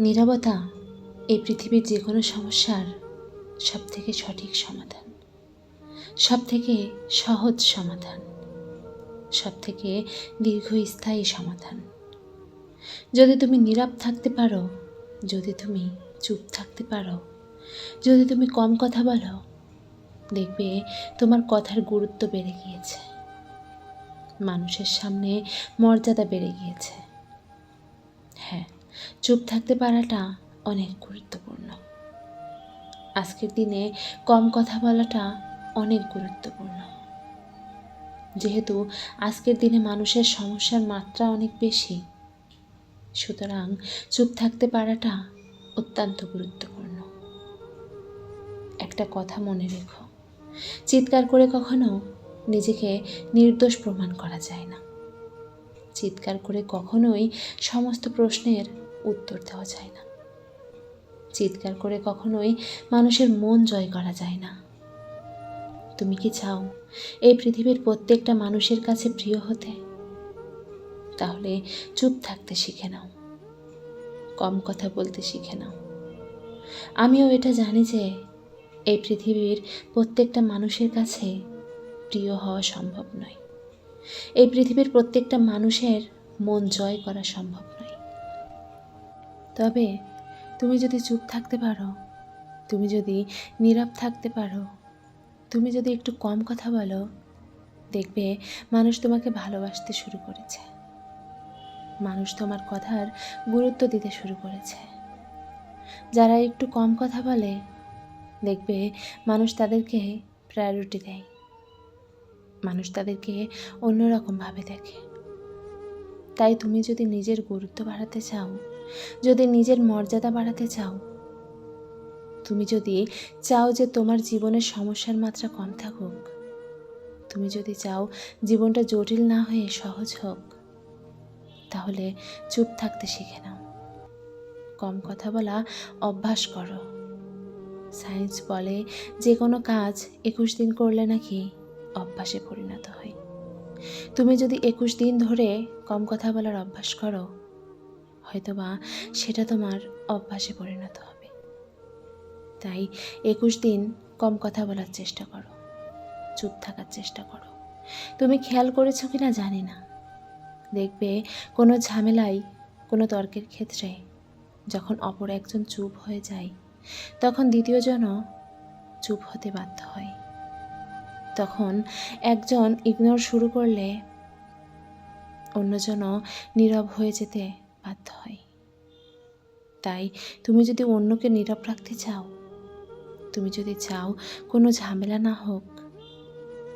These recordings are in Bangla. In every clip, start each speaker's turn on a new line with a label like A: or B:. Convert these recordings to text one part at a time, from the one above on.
A: নীরবতা এই পৃথিবীর যে কোনো সমস্যার সব থেকে সঠিক সমাধান সব থেকে সহজ সমাধান সব থেকে দীর্ঘস্থায়ী সমাধান। যদি তুমি নীরব থাকতে পারো, যদি তুমি চুপ থাকতে পারো, যদি তুমি কম কথা বলো, দেখবে তোমার কথার গুরুত্ব বেড়ে গিয়েছে। মানুষের সামনে মর্যাদা বেড়ে গিয়েছে। হ্যাঁ চুপ থাকতে পারাটা অনেক গুরুত্বপূর্ণ। আজকের দিনে কম কথা বলাটা অনেক গুরুত্বপূর্ণ। যেহেতু আজকের দিনে মানুষের সমস্যার মাত্রা অনেক বেশি, সুতরাং চুপ থাকতে পারাটা অত্যন্ত গুরুত্বপূর্ণ। একটা কথা মনে রেখো, চিৎকার করে কখনো নিজেকে নির্দোষ প্রমাণ করা যায় না। চিৎকার করে কখনোই সমস্ত প্রশ্নের উত্তর দেওয়া যায় না। চিৎকার করে কখনোই মানুষের মন জয় করা যায় না। তুমি কি চাও এই পৃথিবীর প্রত্যেকটা মানুষের কাছে প্রিয় হতে? তাহলে চুপ থাকতে শিখে নাও। কম কথা বলতে শিখে নাও। আমিও এটা জানি যে এই পৃথিবীর প্রত্যেকটা মানুষের কাছে প্রিয় হওয়া সম্ভব নয়। এই পৃথিবীর প্রত্যেকটা মানুষের মন জয় করা সম্ভব নয়। তবে তুমি যদি চুপ থাকতে পারো, তুমি যদি নীরব থাকতে পারো, তুমি যদি একটু কম কথা বলো, দেখবে মানুষ তোমাকে ভালোবাসতে শুরু করেছে। মানুষ তোমার কথার গুরুত্ব দিতে শুরু করেছে। যারা একটু কম কথা বলে, দেখবে মানুষ তাদেরকে প্রায়োরিটি দেয়। মানুষ তাদেরকে অন্যরকমভাবে দেখে। তাই তুমি যদি নিজের গুরুত্ব বাড়াতে চাও যদি নিজের মর্যাদা বাড়াতে চাও, তুমি যদি চাও যে তোমার জীবনের সমস্যার মাত্রা কম থাকুক, তুমি যদি চাও জীবনটা জটিল না হয়ে সহজ হোক, তাহলে চুপ থাকতে শিখে নাও। কম কথা বলা, অভ্যাস করো। সায়েন্স বলে, যে কোনো কাজ একুশ দিন করলে নাকি অভ্যাসে পরিণত হয়। তুমি যদি একুশ দিন ধরে কম কথা বলার অভ্যাস করো হয়তোবা সেটা তোমার অভ্যাসে পরিণত হবে। তাই একুশ দিন কম কথা বলার চেষ্টা করো, চুপ থাকার চেষ্টা করো। তুমি খেয়াল করেছ কি না জানি না। দেখবে কোনো ঝামেলায় কোনো তর্কের ক্ষেত্রে যখন অপর একজন চুপ হয়ে যায়, তখন দ্বিতীয়জনও চুপ হতে বাধ্য হয়। তখন একজন ইগনোর শুরু করলে অন্যজনও নীরব হয়ে যেতে বাধ্য হয়। তাই তুমি যদি অন্যকে নীরব রাখতে চাও, তুমি যদি চাও কোনো ঝামেলা না হোক,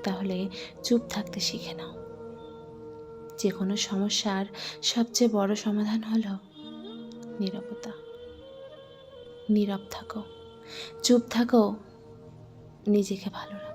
A: তাহলে চুপ থাকতে শিখে নাও। যে কোনো সমস্যার সবচেয়ে বড় সমাধান হলো নীরবতা। নীরব থাকো, চুপ থাকো, নিজেকে ভালো রাখো।